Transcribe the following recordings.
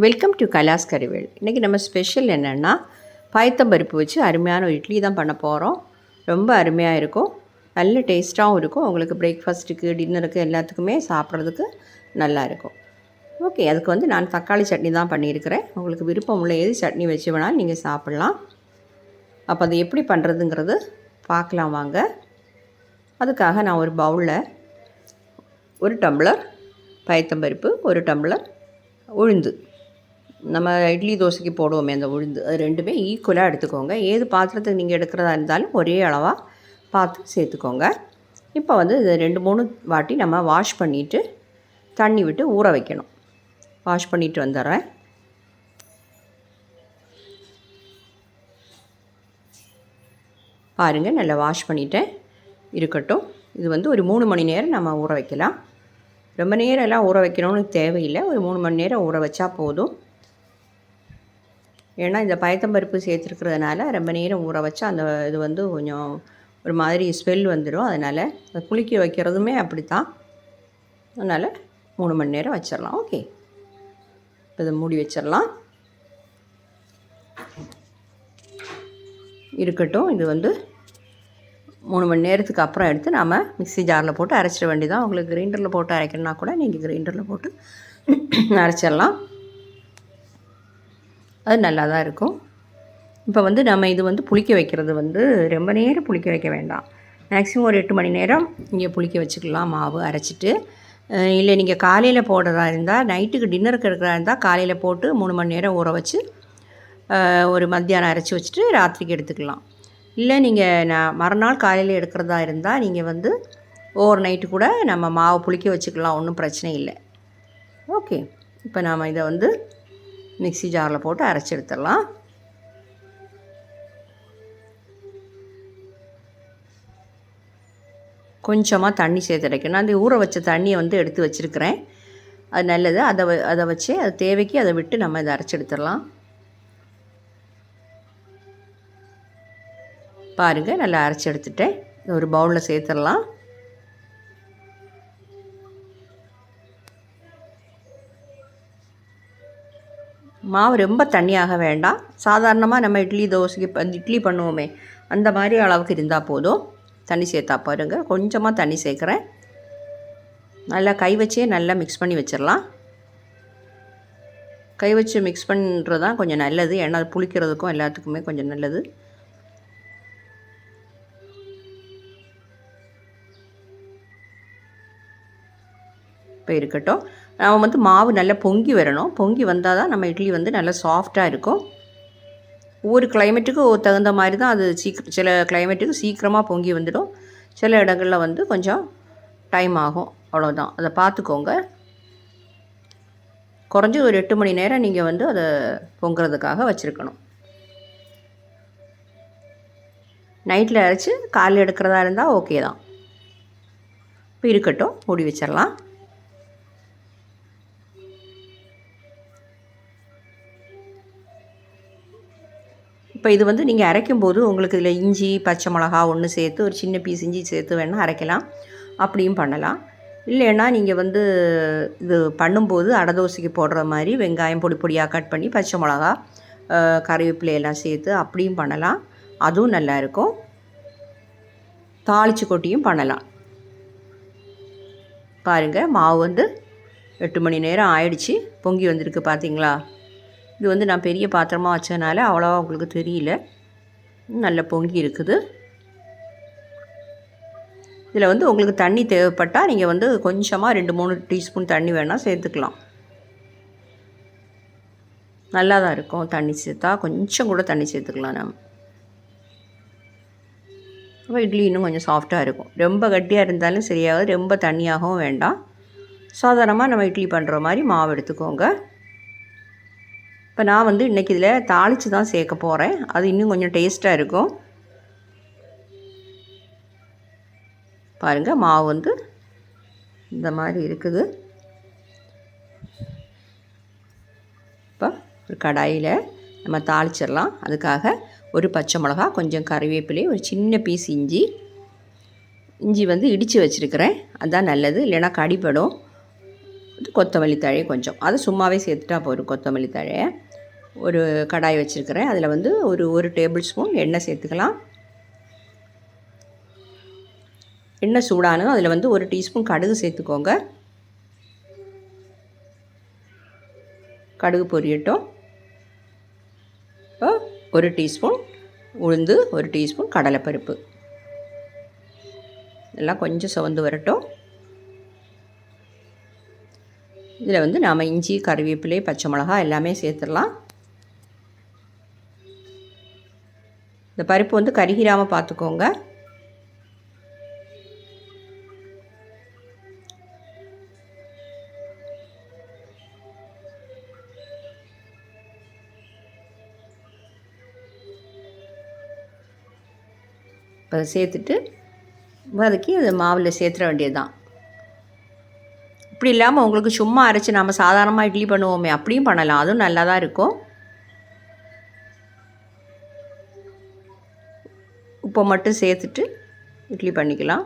Welcome to கலாஸ் கறிவேல் இன்றைக்கி நம்ம special என்னென்னா பயத்தம்பருப்பு வச்சு அருமையான ஒரு இட்லி தான் பண்ண போகிறோம் ரொம்ப அருமையாக இருக்கும். நல்ல டேஸ்ட்டாகவும் இருக்கும். உங்களுக்கு பிரேக்ஃபாஸ்ட்டுக்கு டின்னருக்கு எல்லாத்துக்குமே சாப்பிட்றதுக்கு நல்லா இருக்கும். ஓகே அதுக்கு வந்து நான் தக்காளி சட்னி தான் பண்ணியிருக்கிறேன். உங்களுக்கு விருப்பம் உள்ள எது சட்னி வச்சு வேணாலும் நீங்கள் சாப்பிட்லாம். அப்போ அது எப்படி பண்ணுறதுங்கிறது பார்க்கலாம் வாங்க. அதுக்காக நான் ஒரு பவுலில் ஒரு டம்ளர் பயத்தம்பருப்பு ஒரு டம்ளர் உளுந்து. நம்ம இட்லி தோசைக்கு போடுவோமே அந்த உளுந்து அது ரெண்டுமே ஈக்குவலாக எடுத்துக்கோங்க. ஏது பாத்திரத்துக்கு நீங்கள் எடுக்கிறதா இருந்தாலும் ஒரே அளவாக பார்த்து சேர்த்துக்கோங்க. இப்போ வந்து இது ரெண்டு மூணு வாட்டி நம்ம வாஷ் பண்ணிவிட்டு தண்ணி விட்டு ஊற வைக்கணும். வாஷ் பண்ணிவிட்டு வந்துடுறேன். பாருங்கள் நல்லா வாஷ் பண்ணிவிட்டேன் இருக்கட்டும். இது வந்து ஒரு மூணு மணி நேரம் நம்ம ஊற வைக்கலாம். ரொம்ப நேரம் எல்லாம் ஊற வைக்கணும்னு தேவையில்லை. ஒரு மூணு மணி நேரம் ஊற வச்சா போதும். ஏன்னா இந்த பயத்தம்பருப்பு சேர்த்துருக்கிறதுனால ரொம்ப நேரம் ஊற வச்சா அந்த இது வந்து கொஞ்சம் ஒரு மாதிரி ஸ்மெல் வந்துடும் அதனால் அதை புளிக்க வைக்கிறதுமே அப்படி தான் அதனால் மூணு மணி நேரம் வச்சிடலாம். ஓகே. இப்போ இதை மூடி வச்சிடலாம். இருக்கட்டும். இது வந்து மூணு மணி நேரத்துக்கு அப்புறம் எடுத்து நாம் மிக்ஸி ஜாரில் போட்டு அரைச்சிட வேண்டியதான் உங்களுக்கு கிரைண்டரில் போட்டு அரைக்கணும்னா கூட நீங்கள் கிரைண்டரில் போட்டு அரைச்சிடலாம். அது நல்லா தான் இருக்கும். இப்போ வந்து நம்ம இது வந்து புளிக்க வைக்கிறது வந்து ரொம்ப நேரம் புளிக்க வைக்க வேண்டாம். மேக்ஸிமம் ஒரு எட்டு மணி நேரம் இங்கே புளிக்க வச்சுக்கலாம். மாவு அரைச்சிட்டு இல்லை நீங்கள் காலையில் போடுறதா இருந்தால் நைட்டுக்கு டின்னருக்கு இருக்கிறதா இருந்தால் காலையில் போட்டு மூணு மணி நேரம் ஊற வச்சு ஒரு மத்தியானம் அரைச்சி வச்சுட்டு ராத்திரிக்கு எடுத்துக்கலாம். இல்லை நீங்கள் நான் மறுநாள் காலையில் எடுக்கிறதா இருந்தால் நீங்கள் வந்து ஓவர் நைட்டு கூட நம்ம மாவு புளிக்க வச்சுக்கலாம். ஒன்றும் பிரச்சனை இல்லை. ஓகே இப்போ நாம் இதை வந்து மிக்ஸி ஜாரில் போட்டு அரைச்சி எடுத்துடலாம். கொஞ்சமாக தண்ணி சேர்த்து அரைக்கணும். நான் அந்த ஊற வச்ச தண்ணியை வந்து எடுத்து வச்சுருக்கிறேன். அது நல்லது. அதை வ- அதை வச்சு அது தேவைக்கு அதை விட்டு நம்ம இதை அரைச்சி எடுத்துடலாம். பாருங்கள் நல்லா அரைச்சி எடுத்துட்டேன். ஒரு பவுலில் சேர்த்துடலாம். மாவு ரொம்ப தண்ணியாக வேண்டாம். சாதாரணமாக நம்ம இட்லி தோசைக்கு இட்லி பண்ணுவோமே. அந்த மாதிரி அளவுக்கு இருந்தால் போதும். தண்ணி சேர்த்தா பாருங்க. கொஞ்சமாக தண்ணி சேர்க்குறேன். நல்லா கை வச்சே நல்லா மிக்ஸ் பண்ணி வச்சிடலாம். கை வச்சு மிக்ஸ் பண்ணுறது தான் கொஞ்சம் நல்லது. ஏன்னா அது புளிக்கிறதுக்கும் எல்லாத்துக்குமே கொஞ்சம் நல்லது. இப்போ இருக்கட்டும். நம்ம வந்து மாவு நல்லா பொங்கி வரணும். பொங்கி வந்தால் தான் நம்ம இட்லி வந்து நல்லா சாஃப்டாக இருக்கும். ஒவ்வொரு கிளைமேட்டுக்கு தகுந்த மாதிரி தான் அது சீக்கிரம் சில கிளைமேட்டுக்கு சீக்கிரமாக பொங்கி வந்துடும். சில இடங்களில் வந்து கொஞ்சம் டைம் ஆகும். அவ்வளோதான் அதை பார்த்துக்கோங்க. குறைஞ்சி ஒரு எட்டு மணி நேரம் நீங்கள் வந்து அதை பொங்குறதுக்காக வச்சுருக்கணும். நைட்டில் அரைச்சி காலையில் எடுக்கிறதா இருந்தால் ஓகே தான். இப்போ இருக்கட்டும். மூடி வச்சிடலாம். இப்போ இது வந்து நீங்கள் அரைக்கும்போது உங்களுக்கு இதில் இஞ்சி பச்சை மிளகா ஒன்று சேர்த்து ஒரு சின்ன பீஸ் இஞ்சி சேர்த்து வேணால் அரைக்கலாம். அப்படியும் பண்ணலாம். இல்லைன்னா நீங்கள் வந்து இது பண்ணும்போது அடை தோசைக்கு போடுற மாதிரி வெங்காயம் பொடி பொடியாக கட் பண்ணி பச்சை மிளகா கறிவேப்பிலை எல்லாம் சேர்த்து அப்படியும் பண்ணலாம். அதுவும் நல்லா இருக்கும். தாளிச்சு கொட்டியும் பண்ணலாம். பாருங்கள் மாவு வந்து எட்டு மணி நேரம் ஆயிடுச்சு. பொங்கி வந்திருக்கு பார்த்தீங்களா இது வந்து நான் பெரிய பாத்திரமாக வச்சதுனால அவ்வளோவா உங்களுக்கு தெரியல. நல்ல பொங்கி இருக்குது. இதில் வந்து உங்களுக்கு தண்ணி தேவைப்பட்டால் நீங்கள் வந்து கொஞ்சமாக ரெண்டு மூணு டீஸ்பூன் தண்ணி வேணால் சேர்த்துக்கலாம். நல்லா தான் இருக்கும் தண்ணி சேர்த்தா. கொஞ்சம் கூட தண்ணி சேர்த்துக்கலாம் நம்ம அப்போ இட்லி இன்னும் கொஞ்சம் சாஃப்டாக இருக்கும். ரொம்ப கட்டியாக இருந்தாலும் சரியாகாது. ரொம்ப தண்ணியாகவும் வேண்டாம். சாதாரணமாக நம்ம இட்லி பண்ணுற மாதிரி மாவு எடுத்துக்கோங்க. இப்போ நான் வந்து இன்றைக்கி இதில் தாளித்து தான் சேர்க்க போகிறேன் அது இன்னும் கொஞ்சம் டேஸ்ட்டாக இருக்கும். பாருங்கள் மாவு வந்து இந்த மாதிரி இருக்குது. இப்போ ஒரு கடாயில் நம்ம தாளிச்சிடலாம். அதுக்காக ஒரு பச்சை மிளகா கொஞ்சம் கறிவேப்பிலை ஒரு சின்ன பீஸ் இஞ்சி. இஞ்சி வந்து இடித்து வச்சுருக்கிறேன். அதுதான் நல்லது. இல்லைன்னா கடிப்படும் கொத்தமல்லி தழையை கொஞ்சம். அது சும்மாவே சேர்த்துட்டா போதும் கொத்தமல்லி தழையை ஒரு கடாய் வச்சுருக்கிறேன். அதில் வந்து ஒரு ஒரு டேபிள் ஸ்பூன் எண்ணெய் சேர்த்துக்கலாம். எண்ணெய் சூடானதும் அதில் வந்து ஒரு டீஸ்பூன் கடுகு சேர்த்துக்கோங்க. கடுகு பொரியட்டும். ஒரு டீஸ்பூன் உளுந்து ஒரு டீஸ்பூன் கடலைப்பருப்பு. எல்லாம் கொஞ்சம் சுவந்து வரட்டும். இதில் வந்து நாம் இஞ்சி கருவேப்பிலை பச்சை மிளகா எல்லாமே சேர்த்துடலாம். இந்த பருப்பு வந்து கருகிராமல் பார்த்துக்கோங்க. இப்போ அதை சேர்த்துட்டு வதக்கி அது மாவில் சேர்த்துட வேண்டியது தான் இப்படி இல்லாமல் உங்களுக்கு சும்மா அரைச்சி நம்ம சாதாரணமாக இட்லி பண்ணுவோமே அப்படியும் பண்ணலாம். அதுவும் நல்லா தான் இருக்கும். உப்பை மட்டும் சேர்த்துட்டு இட்லி பண்ணிக்கலாம்.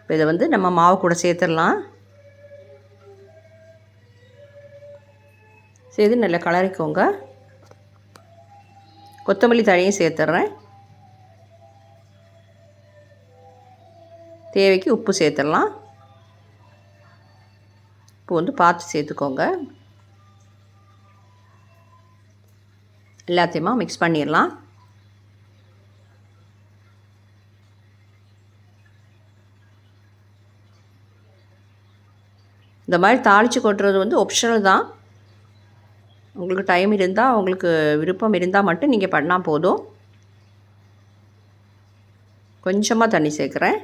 இப்போ இதை வந்து நம்ம மாவு கூட சேர்த்துடலாம். சேர்த்து நல்லா கலரிக்கோங்க. கொத்தமல்லி தழையும் சேர்த்துட்றேன். தேவைக்கு உப்பு சேர்த்துடலாம். உப்பு வந்து பார்த்து சேர்த்துக்கோங்க. எல்லாத்தையுமா மிக்ஸ் பண்ணிடலாம். இந்த மாதிரி தாளித்து கொட்டுறது வந்து ஒப்ஷனல் தான். உங்களுக்கு டைம் இருந்தால் உங்களுக்கு விருப்பம் இருந்தால் மட்டும் நீங்கள் பண்ணால் போதும். கொஞ்சமாக தண்ணி சேர்க்குறேன்.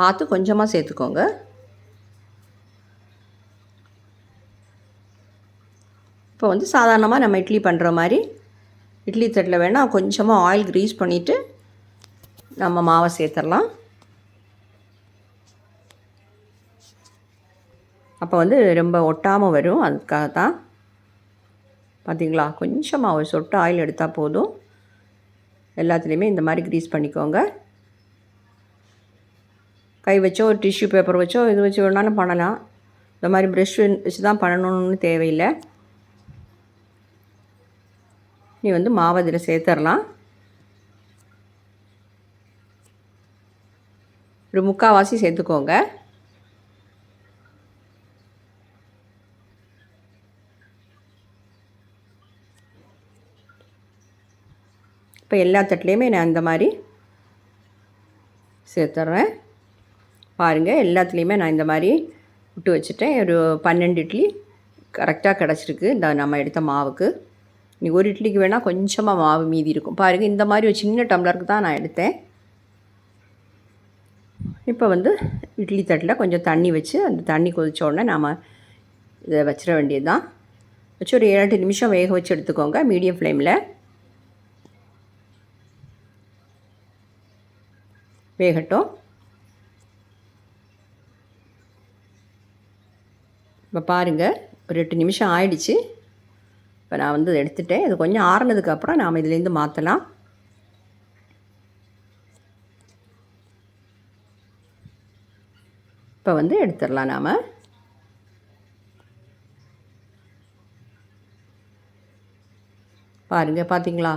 பார்த்து கொஞ்சமாக சேர்த்துக்கோங்க. இப்போ வந்து சாதாரணமாக நம்ம இட்லி பண்ணுற மாதிரி இட்லி தட்டில் வேணால் கொஞ்சமாக ஆயில் க்ரீஸ் பண்ணிவிட்டு நம்ம மாவை சேர்த்துடலாம். அப்போ வந்து ரொம்ப ஒட்டாமல் வரும் அதுக்காக தான் பார்த்திங்களா? கொஞ்சமாக ஒரு சொட்டு ஆயில் எடுத்தால் போதும். எல்லாத்துலேயுமே இந்த மாதிரி க்ரீஸ் பண்ணிக்கோங்க. கை வச்சோ ஒரு டிஷ்யூ பேப்பர் வச்சோ இது வச்சு வேணாலும் பண்ணலாம். இந்த மாதிரி ப்ரெஷ் வச்சு தான் பண்ணணும்னு தேவையில்லை. நீ வந்து மாவு இதில் சேர்த்துடலாம் ஒரு முக்கால்வாசி சேர்த்துக்கோங்க. இப்போ எல்லா தட்டிலையுமே நான் இந்த மாதிரி சேர்த்துட்றேன் பாருங்கள் எல்லாத்துலேயுமே நான் இந்த மாதிரி விட்டு வச்சுட்டேன். ஒரு பன்னெண்டு இட்லி கரெக்டாக கிடச்சிருக்கு. இந்த நம்ம எடுத்த மாவுக்கு. நீ ஒரு இட்லிக்கு வேணால் கொஞ்சமாக மாவு மீதி இருக்கும். பாருங்கள் இந்த மாதிரி ஒரு சின்ன டம்ளருக்கு தான் நான் எடுத்தேன். இப்போ வந்து இட்லி தட்டில் கொஞ்சம் தண்ணி வச்சு அந்த தண்ணி கொதித்த உடனே நாம் இதை வச்சிட வேண்டியது தான் வச்சு ஒரு ஏழு எட்டு நிமிஷம் வேக வச்சு எடுத்துக்கோங்க மீடியம் ஃப்ளேமில். வேகட்டும். இப்போ பாருங்கள் ஒரு எட்டு நிமிஷம் ஆயிடுச்சு. இப்போ நான் வந்து எடுத்துட்டேன். இது கொஞ்சம் ஆறுனதுக்கப்புறம் நாம் இதுலேருந்து மாற்றலாம் இப்போ வந்து எடுத்துடலாம் நாம். பாருங்கள் பார்த்தீங்களா?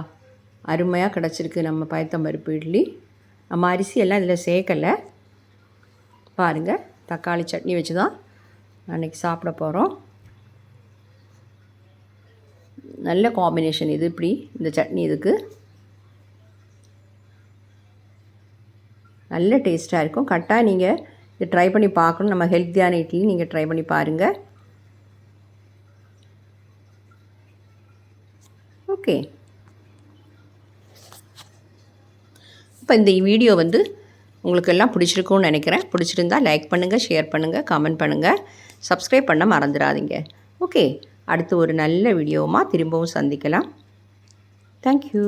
அருமையாக கிடச்சிருக்கு நம்ம பயத்தம்பருப்பு இட்லி. நம்ம அரிசி எல்லாம் இதில் சேர்க்கலை. பாருங்கள் தக்காளி சட்னி வச்சு தான் அன்றைக்கி சாப்பிட போகிறோம் நல்ல காம்பினேஷன் இது இப்படி இந்த சட்னி இதுக்கு. நல்ல டேஸ்ட்டாக இருக்கும். கரெக்டாக நீங்கள் இது ட்ரை பண்ணி பார்க்கணும். நம்ம ஹெல்த்தியான இட்லி நீங்கள் ட்ரை பண்ணி பாருங்கள் ஓகே இப்போ இந்த வீடியோ வந்து உங்களுக்கு எல்லாம் பிடிச்சிருக்கும்னு நினைக்கிறேன். பிடிச்சிருந்தா லைக் பண்ணுங்கள் ஷேர் பண்ணுங்கள் கமெண்ட் பண்ணுங்கள் சப்ஸ்கிரைப் பண்ண மறந்துடாதீங்க. ஓகே அடுத்து ஒரு நல்ல வீடியோவுமா திரும்பவும் சந்திக்கலாம். தேங்க்யூ